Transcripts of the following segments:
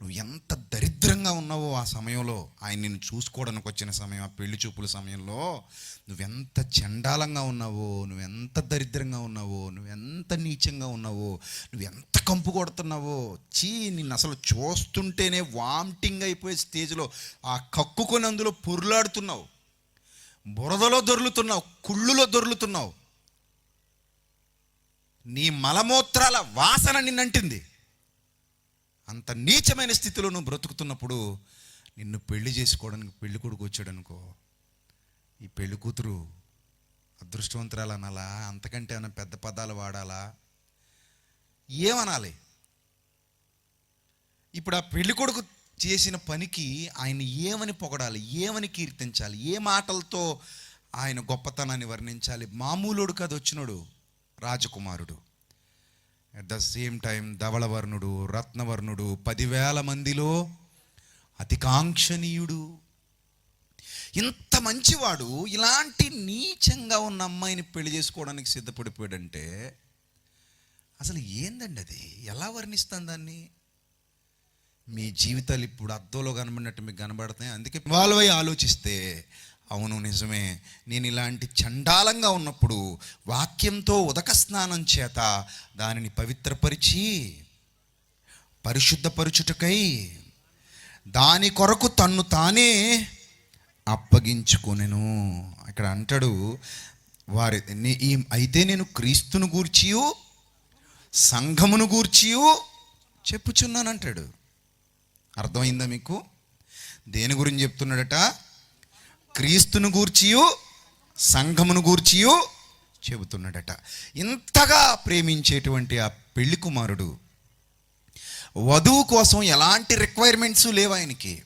నువ్వు ఎంత దరిద్రంగా ఉన్నావో ఆ సమయంలో ఆయన నిన్ను చూసుకోవడానికి వచ్చిన సమయం ఆ పెళ్ళి చూపుల సమయంలో నువ్వెంత చండాలంగా ఉన్నావో నువ్వెంత దరిద్రంగా ఉన్నావో నువ్వెంత నీచంగా ఉన్నావో నువ్వెంత కంపు కొడుతున్నావో చీ నిన్ను అసలు చూస్తుంటేనే వామిటింగ్ అయిపోయే స్టేజ్లో ఆ కక్కుకొని అందులో పొరులాడుతున్నావు. బురదలో దొర్లుతున్నావు కుళ్ళులో దొర్లుతున్నావు. నీ మలమూత్రాల వాసన నిన్నంటింది. అంత నీచమైన స్థితిలో నువ్వు బ్రతుకుతున్నప్పుడు నిన్ను పెళ్ళి చేసుకోవడానికి పెళ్ళి కొడుకు వచ్చాడు అనుకో ఈ పెళ్ళి కూతురు అదృష్టవంతురాలు అనాలా? అంతకంటే ఏమైనా పెద్ద పదాలు వాడాలా? ఏమనాలి? ఇప్పుడు ఆ పెళ్ళి కొడుకు చేసిన పనికి ఆయన ఏమని పొగడాలి? ఏమని కీర్తించాలి? ఏ మాటలతో ఆయన గొప్పతనాన్ని వర్ణించాలి? మామూలుడు కాదు వచ్చినోడు రాజకుమారుడు. అట్ ద సేమ్ టైం ధవళవర్ణుడు రత్నవర్ణుడు పదివేల మందిలో అతి కాంక్షణీయుడు ఇంత మంచివాడు ఇలాంటి నీచంగా ఉన్న అమ్మాయిని పెళ్ళి చేసుకోవడానికి సిద్ధపడిపోయాడంటే అసలు ఏందండి అది? ఎలా వర్ణిస్తాను దాన్ని? మీ జీవితాలు ఇప్పుడు అద్దంలో కనబడినట్టు మీకు కనబడతాయి? అందుకే వాళ్ళవై ఆలోచిస్తే అవును నిజమే. నేను ఇలాంటి చండాలంగా ఉన్నప్పుడు వాక్యంతో ఉదక స్నానం చేత దానిని పవిత్రపరిచి పరిశుద్ధపరుచుటకై దాని కొరకు తన్ను తానే అప్పగించుకొనెను. ఇక్కడ అంటాడు వారి నే- ఈ అయితే నేను క్రీస్తును గూర్చియు సంఘమును గూర్చియు చెప్పుచున్నానంటాడు. అర్థమైందా మీకు? దేని గురించి చెప్తున్నాడట? క్రీస్తును గూర్చియు సంఘమును గూర్చియు చెబుతున్నాడట. ఇంతగా ప్రేమించేటువంటి ఆ పెళ్ళి కుమారుడు వధువు కోసం ఎలాంటి రిక్వైర్మెంట్స్ లేవు ఆయనకి.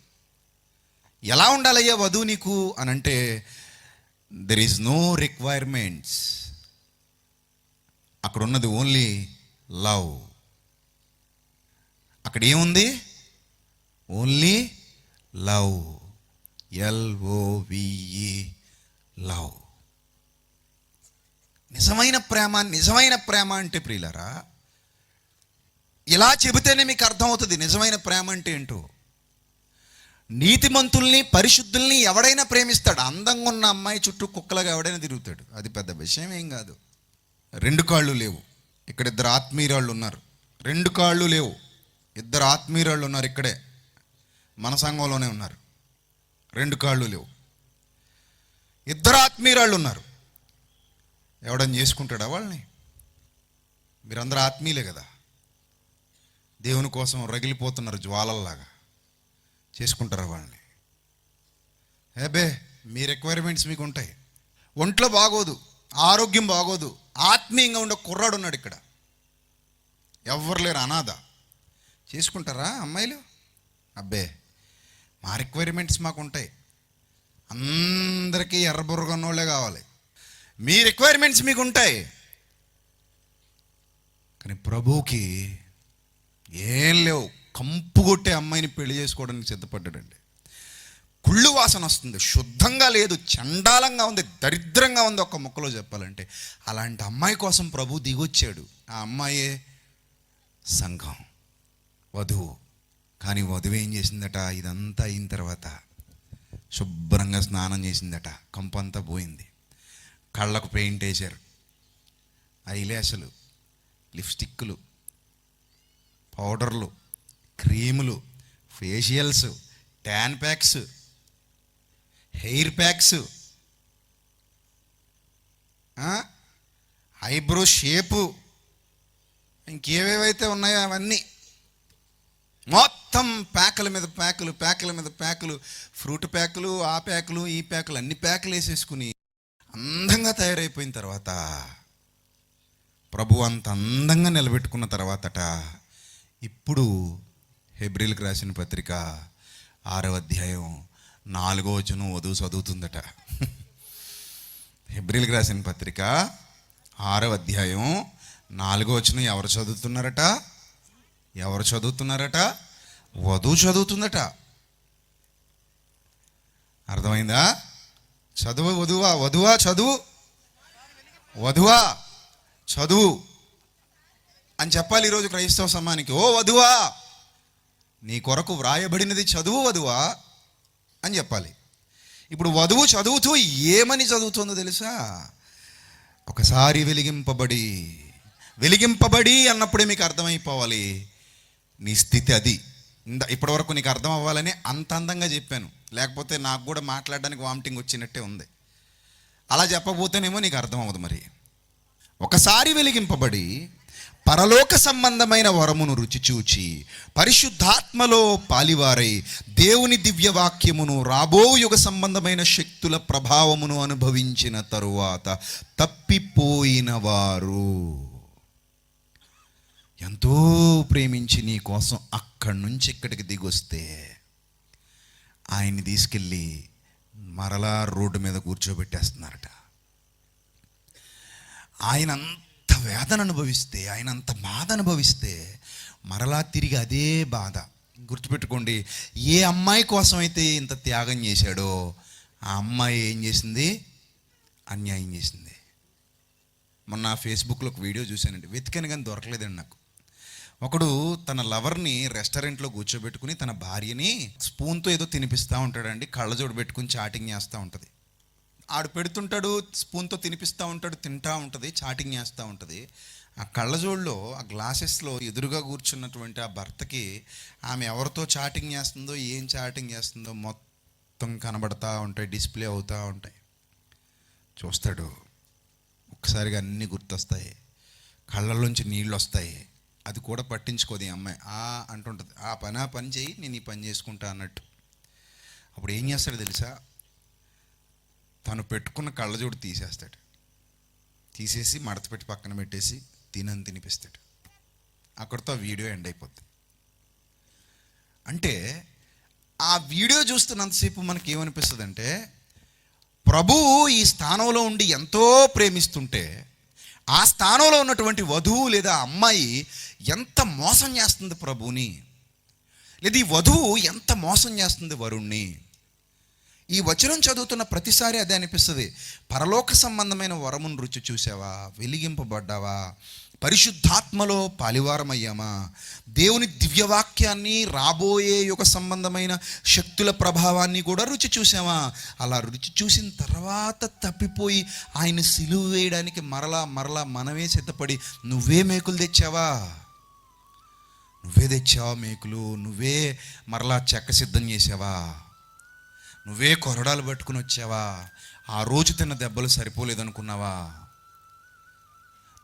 ఎలా ఉండాలయ్యా వధువు నీకు అని అంటే దెర్ ఈజ్ నో రిక్వైర్మెంట్స్ అక్కడ ఉన్నది ఓన్లీ లవ్ అక్కడ ఏముంది ఓన్లీ లవ్ ఎల్ఓవిఈ లవ్ నిజమైన ప్రేమ నిజమైన ప్రేమ అంటే ప్రియులరా ఇలా చెబితేనే మీకు అర్థమవుతుంది నిజమైన ప్రేమ అంటే ఏంటో. నీతిమంతుల్ని పరిశుద్ధుల్ని ఎవడైనా ప్రేమిస్తాడు. అందంగా ఉన్న అమ్మాయి చుట్టూ కుక్కలుగా ఎవడైనా తిరుగుతాడు. అది పెద్ద విషయం ఏం కాదు. రెండు కాళ్ళు లేవు. ఇక్కడ ఇద్దరు ఆత్మీయురాళ్ళు ఉన్నారు. రెండు కాళ్ళు లేవు. ఇద్దరు ఆత్మీయురాళ్ళు ఉన్నారు ఇక్కడే. మన సంఘంలోనే ఉన్నారు. రెండు కాళ్ళు లేవు. ఇద్దరు ఆత్మీయురాళ్ళు ఉన్నారు. ఎవడని చేసుకుంటాడా వాళ్ళని? మీరందరూ ఆత్మీయులే కదా. దేవుని కోసం రగిలిపోతున్నారు జ్వాలల్లాగా. చేసుకుంటారా వాళ్ళని? ఏబే మీ రిక్వైర్మెంట్స్ మీకు ఉంటాయి ఒంట్లో బాగోదు ఆరోగ్యం బాగోదు ఆత్మీయంగా ఉండే కుర్రాడు ఉన్నాడు ఇక్కడ. ఎవ్వరు లేరు అనాథ. చేసుకుంటారా అమ్మాయిలు? అబ్బే మా రిక్వైర్మెంట్స్ మాకు ఉంటాయి. అందరికీ ఎర్రబుర్రగన్నోళ్ళే కావాలి. మీ రిక్వైర్మెంట్స్ మీకు ఉంటాయి. కానీ ప్రభువుకి ఏం లేవు. కంపు కొట్టే అమ్మాయిని పెళ్ళి చేసుకోవడానికి సిద్ధపడ్డాడండి. కుళ్ళు వాసన వస్తుంది. శుద్ధంగా లేదు. చండాలంగా ఉంది. దరిద్రంగా ఉంది ఒక ముక్కలో చెప్పాలంటే. అలాంటి అమ్మాయి కోసం ప్రభు దిగొచ్చాడు. ఆ అమ్మాయే సంఘం. వధువు. కానీ వధువు ఏం చేసిందట? ఇదంతా అయిన తర్వాత శుభ్రంగా స్నానం చేసిందట. కంపంతా పోయింది. కళ్ళకు పెయింట్ వేశారు. ఐలాషలు లిప్స్టిక్లు పౌడర్లు క్రీములు facials tan packs hair packs eyebrow shape ఇంకేవేవైతే ఉన్నాయో అవన్నీ. మొత్తం మొత్తం ప్యాకుల మీద ప్యాకులు ప్యాకుల మీద ప్యాకులు ఫ్రూట్ ప్యాకులు ఆ ప్యాకులు ఈ ప్యాకులు అన్ని ప్యాకులు వేసేసుకుని అందంగా తయారైపోయిన తర్వాత ప్రభు అంత అందంగా నిలబెట్టుకున్న తర్వాతట ఇప్పుడు హెబ్రిల్కి రాసిన పత్రిక ఆరవ అధ్యాయం నాలుగో వచనం వధువు చదువుతుందట. హెబ్రిల్కి రాసిన పత్రిక ఆరవ అధ్యాయం నాలుగో వచనం ఎవరు చదువుతున్నారట? ఎవరు చదువుతున్నారట? వధువు చదువుతుందట. అర్థమైందా? చదువు వధువా వధువా చదువు? వధువా చదువు. అని చెప్పాలి ఈరోజు క్రైస్తవ సమానికి. ఓ వధువా నీ కొరకు వ్రాయబడినది చదువు వధువా అని చెప్పాలి. ఇప్పుడు వధువు చదువుతూ ఏమని చదువుతుందో తెలుసా? ఒకసారి వెలిగింపబడి వెలిగింపబడి అన్నప్పుడే మీకు అర్థమైపోవాలి. నీ స్థితి అది. ఇప్పటి ఇప్పటివరకు నీకు అర్థం అవ్వాలని అంత అందంగా చెప్పాను. లేకపోతే నాకు కూడా మాట్లాడడానికి వామిటింగ్ వచ్చినట్టే ఉంది. అలా చెప్పబోతేనేమో నీకు అర్థం అవ్వదు మరి. ఒకసారి వెలిగింపబడి పరలోక సంబంధమైన వరమును రుచి చూచి పరిశుద్ధాత్మలో పాలివారై దేవుని దివ్యవాక్యమును రాబో యుగ సంబంధమైన శక్తుల ప్రభావమును అనుభవించిన తరువాత తప్పిపోయిన వారు. ఎంతో ప్రేమించి నీ కోసం అక్కడి నుంచి ఇక్కడికి దిగొస్తే ఆయన్ని తీసుకెళ్ళి మరలా రోడ్డు మీద కూర్చోబెట్టేస్తున్నారట. ఆయన అంత వేదన అనుభవిస్తే ఆయన అంత బాధ అనుభవిస్తే మరలా తిరిగి అదే బాధ. గుర్తుపెట్టుకోండి ఏ అమ్మాయి కోసం అయితే ఇంత త్యాగం చేశాడో ఆ అమ్మాయి ఏం చేసింది? అన్యాయం చేసింది. మొన్న ఫేస్బుక్లో ఒక వీడియో చూశానండి. వెతికాను కానీ దొరకలేదండి నాకు. ఒకడు తన లవర్ని రెస్టారెంట్లో కూర్చోబెట్టుకుని తన భార్యని స్పూన్తో ఏదో తినిపిస్తూ ఉంటాడండి కళ్ళజోడు పెట్టుకుని చాటింగ్ చేస్తూ ఉంటుంది. ఆడు పెడుతుంటాడు స్పూన్తో తినిపిస్తూ ఉంటాడు తింటా ఉంటుంది చాటింగ్ చేస్తూ ఉంటుంది. ఆ కళ్ళజోడులో ఆ గ్లాసెస్లో ఎదురుగా కూర్చున్నటువంటి ఆ భర్తకి ఆమె ఎవరితో చాటింగ్ చేస్తుందో ఏం చాటింగ్ చేస్తుందో మొత్తం కనబడతా ఉంటాయి డిస్ప్లే అవుతూ ఉంటాయి. చూస్తాడు ఒక్కసారిగా అన్నీ గుర్తొస్తాయి. కళ్ళల్లోంచి నీళ్ళు వస్తాయి అది కూడా పట్టించుకోదు ఈ అమ్మాయి. ఆ అంటుంటుంది ఆ పని ఆ పని చేయి నేను ఈ పని చేసుకుంటా అన్నట్టు. అప్పుడు ఏం చేస్తాడు తెలుసా? తను పెట్టుకున్న కళ్ళజోడు తీసేస్తాడు. తీసేసి మడత పెట్టి పక్కన పెట్టేసి తినని తినిపిస్తాడు. అక్కడితో ఆ వీడియో ఎండ్ అయిపోద్ది. అంటే ఆ వీడియో చూస్తున్నంతసేపు మనకి ఏమనిపిస్తుంది అంటే ప్రభువు ఈ స్థానంలో ఉండి ఎంతో ప్రేమిస్తుంటే ఆ స్థానంలో ఉన్నటువంటి వధువు లేదా అమ్మాయి ఎంత మోసం చేస్తుంది ప్రభువుని? లేదా ఈ వధువు ఎంత మోసం చేస్తుంది వరుణ్ణి? ఈ వచనం చదువుతున్న ప్రతిసారి అదే అనిపిస్తుంది. పరలోక సంబంధమైన వరమును రుచి చూసావా? వెలిగింపబడ్డావా? పరిశుద్ధాత్మలో పాలివారమయ్యామా? దేవుని దివ్యవాక్యాన్ని రాబోయే యుగ సంబంధమైన శక్తుల ప్రభావాన్ని కూడా రుచి చూసావా అలా రుచి చూసిన తర్వాత తప్పిపోయి ఆయన సిలువ వేయడానికి మరలా మరలా మనమే సిద్ధపడి నువ్వే మేకులు తెచ్చావా? నువ్వే తెచ్చావా మేకులు? నువ్వే మరలా చెక్క సిద్ధం చేసావా నువ్వే కొరడాలు పట్టుకుని వచ్చావా? ఆ రోజు తిన్న దెబ్బలు సరిపోలేదనుకున్నావా?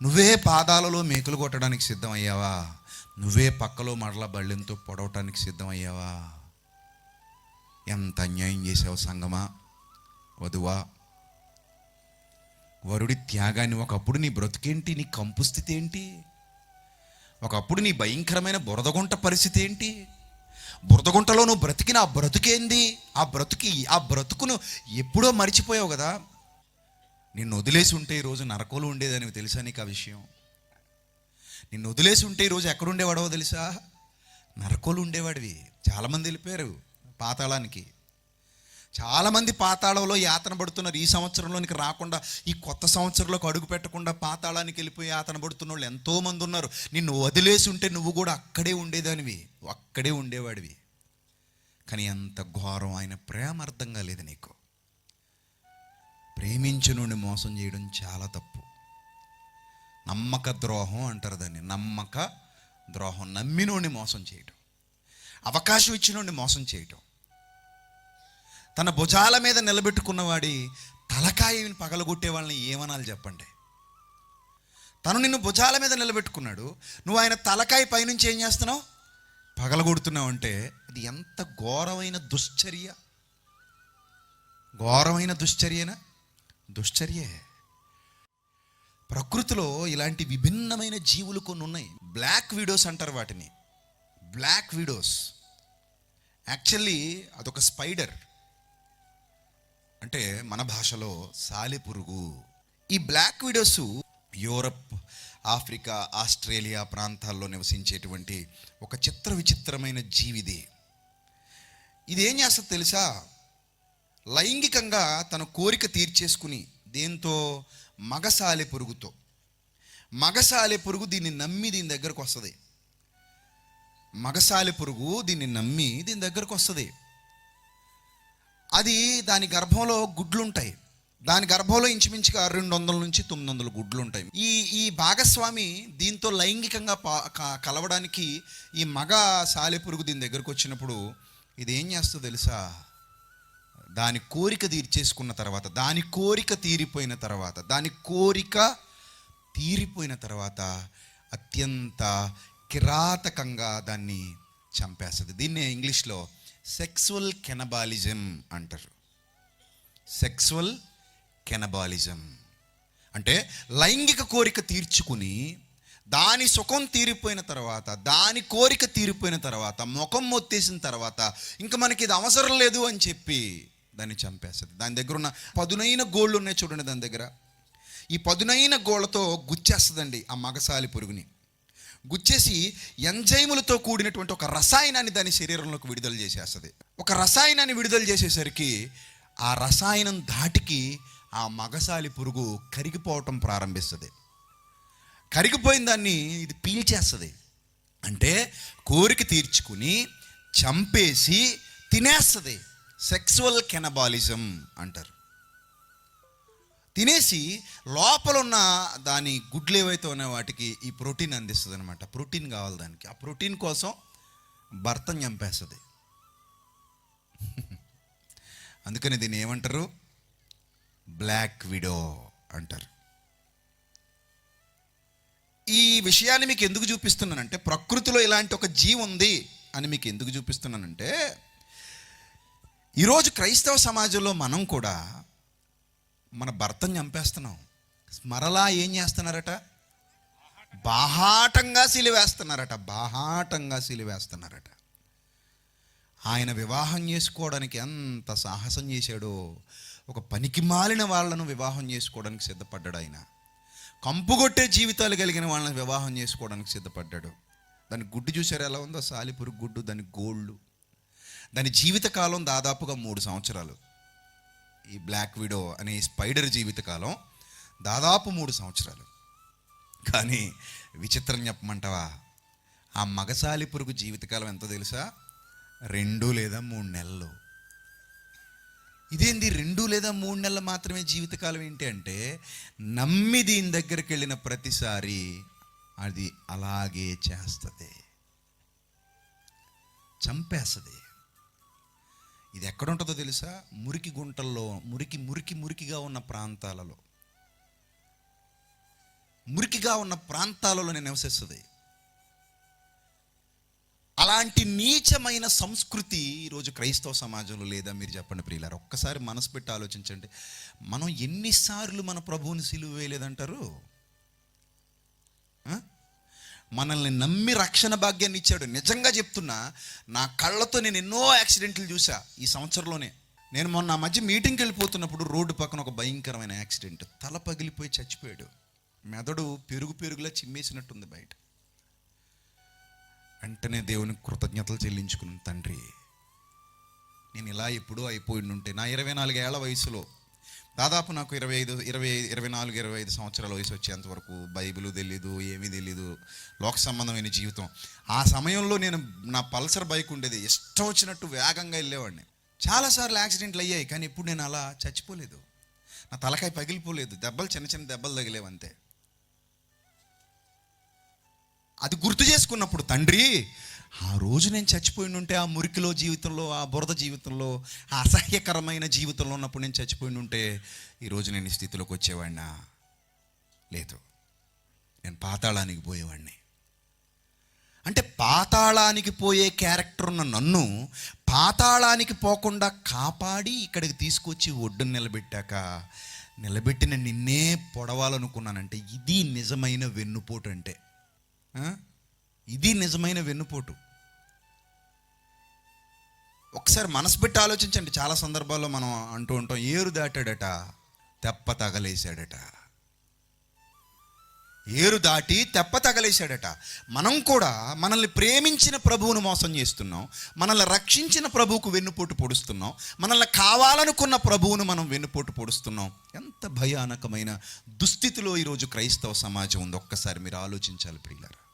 నువ్వే పాదాలలో మేకులు కొట్టడానికి సిద్ధమయ్యావా? నువ్వే పక్కలో మరల బళ్ళెంతో పొడవటానికి సిద్ధమయ్యావా? ఎంత అన్యాయం చేసావు సంగమా? వధువా వరుడి త్యాగాన్ని ఒకప్పుడు నీ బ్రతుకేంటి? నీ కంపు స్థితి ఏంటి? ఒకప్పుడు నీ భయంకరమైన బురదగుంట పరిస్థితి ఏంటి? బురదగుంటలో నువ్వు బ్రతికిన ఆ బ్రతుకేంది? ఆ బ్రతుకి ఆ బ్రతుకును ఎప్పుడో మర్చిపోయావు కదా? నిన్ను వదిలేసి ఉంటే ఈరోజు నరకోలు ఉండేదని తెలుసా నీకు ఆ విషయం? నిన్ను వదిలేసి ఉంటే ఈరోజు ఎక్కడుండేవాడో తెలుసా? నరకోలు ఉండేవాడివి. చాలామంది వెళ్ళిపోయారు పాతాళానికి. చాలామంది పాతాళంలో యాతన పడుతున్నారు. ఈ సంవత్సరంలోనికి రాకుండా ఈ కొత్త సంవత్సరంలోకి అడుగు పెట్టకుండా పాతాళానికి వెళ్ళిపోయి యాతన పడుతున్న వాళ్ళు ఎంతోమంది ఉన్నారు. నిన్ను వదిలేసి ఉంటే నువ్వు కూడా అక్కడే ఉండేదానివి. అక్కడే ఉండేవాడివి. కానీ ఎంత ఘోరం ఆయన ప్రేమ అర్థం కాలేదు నీకు. ప్రేమించునుని మోసం చేయడం చాలా తప్పు. నమ్మక ద్రోహం అంటారు దాన్ని. నమ్మక ద్రోహం. నమ్మినోడిని మోసం చేయటం. అవకాశం ఇచ్చినోడిని మోసం చేయటం. తన భుజాల మీద నిలబెట్టుకున్నవాడి తలకాయని పగలగొట్టే వాళ్ళని ఏమనాలి చెప్పండి? తను నిన్ను భుజాల మీద నిలబెట్టుకున్నాడు. నువ్వు ఆయన తలకాయ పైనుంచి ఏం చేస్తున్నావు? పగలగొడుతున్నావు అంటే అది ఎంత ఘోరమైన దుశ్చర్య. ఘోరమైన దుశ్చర్యనా? దుశ్చర్యే. ప్రకృతిలో ఇలాంటి విభిన్నమైన జీవులు కొన్ని ఉన్నాయి. బ్లాక్ వీడోస్ అంటారు వాటిని. బ్లాక్ వీడోస్ యాక్చువల్లీ అదొక స్పైడర్ అంటే మన భాషలో సాలెపురుగు ఈ black widows Europe Africa Australia ప్రాంతాల్లో నివసించేటువంటి ఒక చిత్ర విచిత్రమైన జీవిది. ఇది ఏం చేస్తుంది తెలుసా? లైంగికంగా తన కోరిక తీర్చేసుకుని దేంతో? మగసాలె పురుగుతో. మగసాలె పురుగు దీన్ని నమ్మి దీని దగ్గరకు వస్తుంది. మగసాలె పురుగు దీన్ని నమ్మి దీని దగ్గరకు వస్తుంది. అది దాని గర్భంలో గుడ్లుంటాయి. దాని గర్భంలో ఇంచుమించుగా రెండు వందల నుంచి తొమ్మిది వందల గుడ్లు ఉంటాయి ఈ ఈ భాగస్వామి దీంతో లైంగికంగా పా- క- కలవడానికి ఈ మగ సాలెపురుగు దీని దగ్గరకు వచ్చినప్పుడు ఇది ఏం చేస్తుందో తెలుసా? దాని కోరిక తీర్చేసుకున్న తర్వాత దాని కోరిక తీరిపోయిన తర్వాత దాని కోరిక తీరిపోయిన తర్వాత అత్యంత కిరాతకంగా దాన్ని చంపేస్తుంది. దీన్నే ఇంగ్లీష్లో సెక్సువల్ కెనబాలిజం అంటారు. సెక్సువల్ కెనబాలిజం అంటే లైంగిక కోరిక తీర్చుకుని దాని సుఖం తీరిపోయిన తర్వాత దాని కోరిక తీరిపోయిన తర్వాత ముఖం మొత్తేసిన తర్వాత ఇంకా మనకి ఇది అవసరం లేదు అని చెప్పి దాన్ని చంపేస్తుంది. దాని దగ్గర ఉన్న పదునైన గోళ్ళు ఉన్నాయి చూడండి దాని దగ్గర. ఈ పదునైన గోళ్ళతో గుచ్చేస్తుందండి ఆ మగసాలి పురుగుని. గుచ్చేసి ఎంజైములతో కూడినటువంటి ఒక రసాయనాన్ని దాని శరీరంలోకి విడుదల చేసేస్తుంది. ఒక రసాయనాన్ని విడుదల చేసేసరికి ఆ రసాయనం ధాటికి ఆ మగసాలి పురుగు కరిగిపోవటం ప్రారంభిస్తుంది. కరిగిపోయిన దాన్ని ఇది పీల్చేస్తుంది. అంటే కోరిక తీర్చుకుని చంపేసి తినేస్తుంది. సెక్సువల్ కెనబాలిజం అంటారు. తినేసి లోపల ఉన్న దాని గుడ్లు ఏవైతే ఉన్నాయో వాటికి ఈ ప్రోటీన్ అందిస్తుంది అనమాట ప్రోటీన్ కావాలి దానికి. ఆ ప్రోటీన్ కోసం భర్తను చంపేస్తుంది. అందుకని దీన్ని ఏమంటారు? బ్లాక్ విడో అంటారు. ఈ విషయాన్ని మీకు ఎందుకు చూపిస్తున్నానంటే ప్రకృతిలో ఇలాంటి ఒక జీవి ఉంది అని మీకు ఎందుకు చూపిస్తున్నానంటే ఈరోజు క్రైస్తవ సమాజంలో మనం కూడా మన భర్తను చంపేస్తున్నాం. మరలా ఏం చేస్తున్నారట? బాహాటంగా సిలివేస్తున్నారట బాహాటంగా సిలివేస్తున్నారట ఆయన వివాహం చేసుకోవడానికి ఎంత సాహసం చేశాడో ఒక పనికి మాలిన వాళ్ళను వివాహం చేసుకోవడానికి సిద్ధపడ్డాడు ఆయన. కంపుగొట్టే జీవితాలు కలిగిన వాళ్ళని వివాహం చేసుకోవడానికి సిద్ధపడ్డాడు. దాని గుడ్డు చూసారు ఎలా ఉందో? సాలిపురు గుడ్డు దాని గోళ్ళు. దాని జీవితకాలం దాదాపుగా మూడు సంవత్సరాలు. ఈ బ్లాక్ విడో అనే స్పైడర్ జీవితకాలం దాదాపు మూడు సంవత్సరాలు. కానీ విచిత్రం చెప్పమంటావా? ఆ మగసాలి పురుగు జీవితకాలం ఎంతో తెలుసా? రెండు లేదా మూడు నెలలు. ఇదేంది రెండు లేదా మూడు నెలలు మాత్రమే జీవితకాలం ఏంటి అంటే నమ్మి దీని దగ్గరికి వెళ్ళిన ప్రతిసారి అది అలాగే చేస్తుంది. చంపేస్తుంది. ఇది ఎక్కడుంటుందో తెలుసా? మురికి గుంటల్లో మురికి మురికి మురికిగా ఉన్న ప్రాంతాలలో. మురికిగా ఉన్న ప్రాంతాలలో నివసిస్తుంది. అలాంటి నీచమైన సంస్కృతి ఈరోజు క్రైస్తవ సమాజంలో లేదా మీరు చెప్పండి ప్రియులారు ఒక్కసారి మనసు పెట్టి ఆలోచించండి. మనం ఎన్నిసార్లు మన ప్రభువుని సిలువ వేయలేదంటారు? మనల్ని నమ్మి రక్షణ భాగ్యాన్ని ఇచ్చాడు. నిజంగా చెప్తున్నా నా కళ్ళతో నేను ఎన్నో యాక్సిడెంట్లు చూసా ఈ సంవత్సరంలోనే. నేను మొన్న మధ్య మీటింగ్కి వెళ్ళిపోతున్నప్పుడు రోడ్డు పక్కన ఒక భయంకరమైన యాక్సిడెంట్. తల పగిలిపోయి చచ్చిపోయాడు. మెదడు పెరుగు పెరుగులా చిమ్మేసినట్టుంది బయట. వెంటనే దేవునికి కృతజ్ఞతలు చెల్లించుకున్నాను తండ్రి. నేను ఇలా ఎప్పుడూ అయిపోయి ఉంటే నా ఇరవై నాలుగేళ్ళ వయసులో దాదాపు నాకు ఇరవై ఐదు ఇరవై ఇరవై నాలుగు ఇరవై ఐదు సంవత్సరాల వయసు వచ్చేంత వరకు బైబిల్ తెలీదు ఏమీ తెలీదు లోక సంబంధమైన జీవితం. ఆ సమయంలో నేను నా పల్సర్ బైక్ ఉండేది. ఇష్టం వచ్చినట్టు వేగంగా వెళ్ళేవాడిని. చాలాసార్లు యాక్సిడెంట్లు అయ్యాయి కానీ ఇప్పుడు నేను అలా చచ్చిపోలేదు. నా తలకాయ పగిలిపోలేదు. దెబ్బలు చిన్న చిన్న దెబ్బలు తగిలేవంతే అది గుర్తు చేసుకున్నప్పుడు తండ్రి ఆ రోజు నేను చచ్చిపోయి ఉంటే ఆ మురికిలో జీవితంలో ఆ బురద జీవితంలో ఆ అసహ్యకరమైన జీవితంలో ఉన్నప్పుడు నేను చచ్చిపోయి ఉంటే ఈరోజు నేను ఈ స్థితిలోకి వచ్చేవాడినా? లేదు. నేను పాతాళానికి పోయేవాడిని. అంటే పాతాళానికి పోయే క్యారెక్టర్ ఉన్న నన్ను పాతాళానికి పోకుండా కాపాడి ఇక్కడికి తీసుకొచ్చి ఒడ్డున నిలబెట్టాక నిలబెట్టిన నిన్నే పొడవాలనుకున్నానంటే ఇది నిజమైన వెన్నుపోటు అంటే. ఇది నిజమైన వెన్నుపోటు. ఒకసారి మనసు పెట్టి ఆలోచించండి. చాలా సందర్భాల్లో మనం అంటూ ఉంటాం ఏరు దాటాడట తెప్ప తగలేశాడట. ఏరు దాటి తెప్ప తగలేశాడట. మనం కూడా మనల్ని ప్రేమించిన ప్రభువును మోసం చేస్తున్నాం. మనల్ని రక్షించిన ప్రభువుకు వెన్నుపోటు పొడుస్తున్నాం. మనల్ని కావాలనుకున్న ప్రభువును మనం వెన్నుపోటు పొడుస్తున్నాం. ఎంత భయానకమైన దుస్థితిలో ఈరోజు క్రైస్తవ సమాజం ఉంది. ఒక్కసారి మీరు ఆలోచించాలి ప్రియులారా.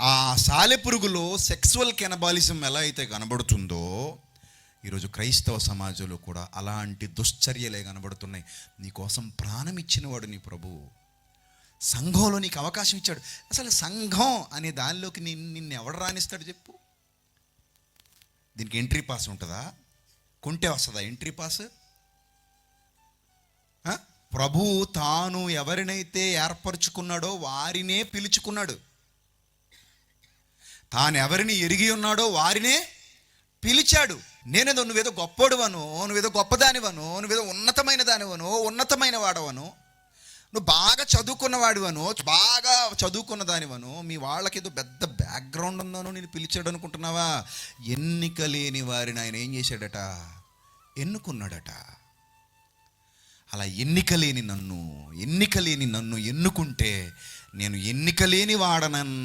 ఆ సాలెపురుగులో సెక్సువల్ కెనబాలిజం ఎలా అయితే కనబడుతుందో ఈరోజు క్రైస్తవ సమాజంలో కూడా అలాంటి దుశ్చర్యలే కనబడుతున్నాయి. నీకోసం ప్రాణం ఇచ్చినవాడు నీ ప్రభువు సంఘంలో నీకు అవకాశం ఇచ్చాడు. అసలు సంఘం అనే దానిలోకి నిన్ను నిన్ను ఎవడు రాణిస్తాడు చెప్పు. దీనికి ఎంట్రీ పాస్ ఉంటుందా? కొంటే వస్తుందా ఎంట్రీ పాస్ ప్రభు తాను ఎవరినైతే ఏర్పరచుకున్నాడో వారినే పిలుచుకున్నాడు. తాను ఎవరిని ఎరిగి ఉన్నాడో వారినే పిలిచాడు. నేనేదో నువ్వేదో గొప్పోడువను నువ్వేదో గొప్పదానివను నువ్వేదో ఉన్నతమైన దానివను ఉన్నతమైన వాడవను నువ్వు బాగా చదువుకున్నవాడివను బాగా చదువుకున్న దానివను మీ వాళ్ళకి ఏదో పెద్ద బ్యాక్గ్రౌండ్ ఉందను నేను పిలిచాడు అనుకుంటున్నావా ఎన్నిక లేని వారిని ఆయన ఏం చేశాడట? ఎన్నుకున్నాడట? అలా ఎన్నిక లేని నన్ను ఎన్నిక లేని నన్ను ఎన్నుకుంటే నేను ఎన్నిక లేని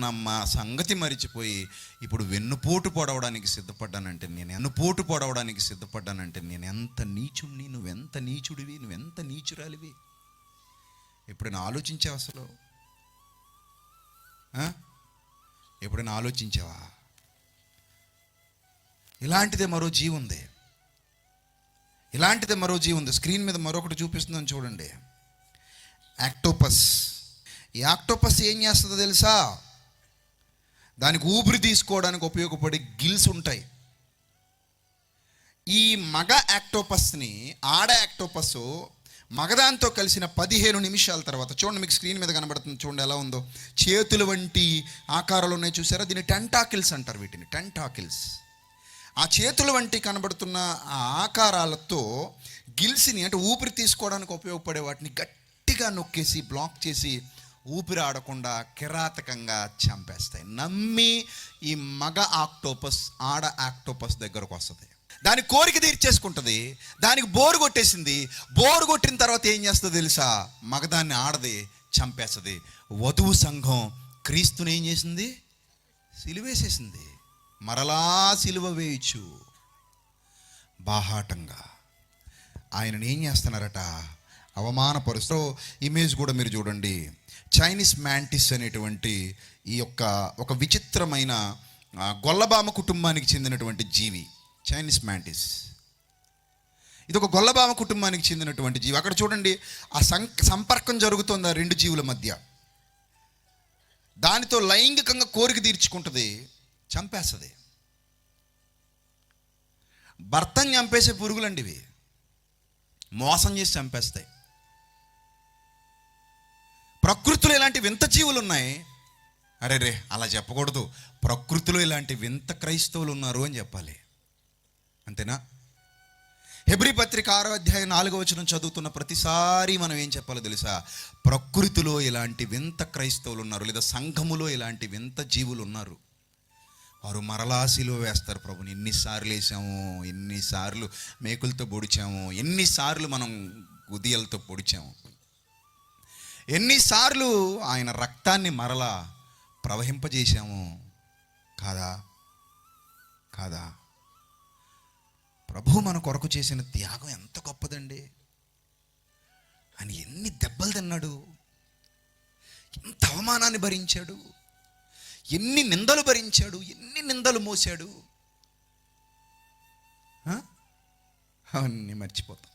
మా సంగతి మరిచిపోయి ఇప్పుడు వెన్నుపోటు పొడవడానికి సిద్ధపడ్డానంటే నేను వెన్నుపోటు పొడవడానికి సిద్ధపడ్డానంటే నేను ఎంత నీచుడిని నువ్వెంత నీచుడివి నువ్వెంత నీచురాలివి? ఎప్పుడైనా ఆలోచించావు అసలు? ఎప్పుడైనా ఆలోచించావా? ఇలాంటిదే మరో జీవి ఇలాంటిది మరో జీవి ఉంది. స్క్రీన్ మీద మరొకటి చూపిస్తుందని చూడండి. యాక్టోపస్ ఈ యాక్టోపస్ ఏం చేస్తుందో తెలుసా? దానికి ఊపిరి తీసుకోవడానికి ఉపయోగపడే గిల్స్ ఉంటాయి. ఈ మగ యాక్టోపస్ని ఆడ యాక్టోపస్ మగదాంతో కలిసిన పదిహేను నిమిషాల తర్వాత చూడండి మీకు స్క్రీన్ మీద కనబడుతుంది చూడండి ఎలా ఉందో. చేతులు వంటి ఆకారాలు ఉన్నాయి చూసారా? దీన్ని టెంటాకిల్స్ అంటారు వీటిని. టెంటాకిల్స్. ఆ చేతుల వంటి కనబడుతున్న ఆ ఆకారాలతో గిల్సిని అంటే ఊపిరి తీసుకోవడానికి ఉపయోగపడే వాటిని గట్టిగా నొక్కేసి బ్లాక్ చేసి ఊపిరి ఆడకుండా కిరాతకంగా చంపేస్తాయి. నమ్మి ఈ మగ ఆక్టోపస్ ఆడ ఆక్టోపస్ దగ్గరకు వస్తుంది. దాని కోరిక తీర్చేసుకుంటుంది. దానికి బోరు కొట్టేసింది. బోరు కొట్టిన తర్వాత ఏం చేస్తుందో తెలుసా? మగదాన్ని ఆడది చంపేస్తుంది. వధువు సంఘం క్రీస్తుని ఏం చేసింది? సిలువేసేసింది. మరలా సిలువ వేయచ్చు బాహాటంగా. ఆయనను ఏం చేస్తున్నారట? అవమానపరుస్తూ ఇమేజ్ కూడా మీరు చూడండి. చైనీస్ మ్యాంటిస్ అనేటువంటి ఈ యొక్క ఒక విచిత్రమైన గొల్లబామ కుటుంబానికి చెందినటువంటి జీవి చైనీస్ మ్యాంటిస్. ఇది ఒక గొల్లబామ కుటుంబానికి చెందినటువంటి జీవి. అక్కడ చూడండి ఆ సం సంపర్కం జరుగుతుంది ఆ రెండు జీవుల మధ్య. దానితో లైంగికంగా కోరిక తీర్చుకుంటుంది. చంపేస్తుంది. భర్తను చంపేసే పురుగులండి ఇవి మోసం చేసి చంపేస్తాయి. ప్రకృతిలో ఇలాంటి వింత జీవులు ఉన్నాయి అరే రే అలా చెప్పకూడదు. ప్రకృతిలో ఇలాంటి వింత క్రైస్తవులు ఉన్నారు అని చెప్పాలి. అంతేనా? హెబ్రి పత్రిక ఆరో అధ్యాయం నాలుగో వచనం చదువుతున్న ప్రతిసారి మనం ఏం చెప్పాలో తెలుసా? ప్రకృతిలో ఇలాంటి వింత క్రైస్తవులు ఉన్నారు లేదా సంఘములో ఇలాంటి వింత జీవులు ఉన్నారు వారు మరలా సిలువ వేస్తారు ప్రభుని ఎన్నిసార్లు వేసాము ఎన్నిసార్లు మేకులతో పొడిచాము ఎన్నిసార్లు మనం గుదియలతో పొడిచాము. ఎన్నిసార్లు ఆయన రక్తాన్ని మరలా ప్రవహింపజేశాము. కాదా? కాదా? ప్రభు మన కొరకు చేసిన త్యాగం ఎంత గొప్పదండి. ఆయన ఎన్ని దెబ్బలు తిన్నాడు ఎంత అవమానాన్ని భరించాడు. ఎన్ని నిందలు భరించాడు ఎన్ని నిందలు మోసాడు అవన్నీ మర్చిపోతాం.